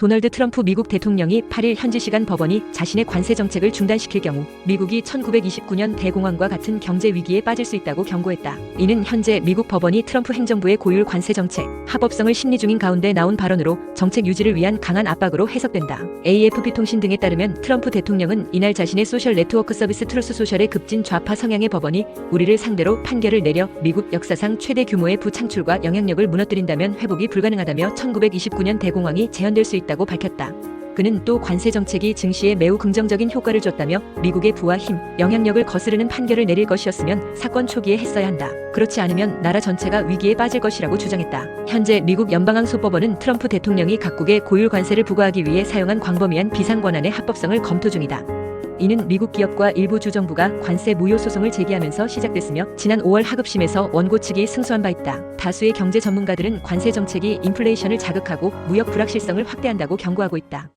도널드 트럼프 미국 대통령이 8일 현지 시간 법원이 자신의 관세 정책을 중단시킬 경우 미국이 1929년 대공황과 같은 경제 위기에 빠질 수 있다고 경고했다. 이는 현재 미국 법원이 트럼프 행정부의 고율 관세 정책 합법성을 심리 중인 가운데 나온 발언으로 정책 유지를 위한 강한 압박으로 해석된다. AFP 통신 등에 따르면 트럼프 대통령은 이날 자신의 소셜 네트워크 서비스 트루스 소셜의 급진 좌파 성향의 법원이 우리를 상대로 판결을 내려 미국 역사상 최대 규모의 부창출과 영향력을 무너뜨린다면 회복이 불가능하다며 1929년 대공황이 재현될 수 있다 고 밝혔다. 그는 또 관세 정책이 증시에 매우 긍정적인 효과를 줬다며 미국의 부와 힘, 영향력을 거스르는 판결을 내릴 것이었으면 사건 초기에 했어야 한다. 그렇지 않으면 나라 전체가 위기에 빠질 것이라고 주장했다. 현재 미국 연방항소법원은 트럼프 대통령이 각국에 고율 관세를 부과하기 위해 사용한 광범위한 비상 권한의 합법성을 검토 중이다. 이는 미국 기업과 일부 주정부가 관세 무효 소송을 제기하면서 시작됐으며 지난 5월 하급심에서 원고 측이 승소한 바 있다. 다수의 경제 전문가들은 관세 정책이 인플레이션을 자극하고 무역 불확실성을 확대한다고 경고하고 있다.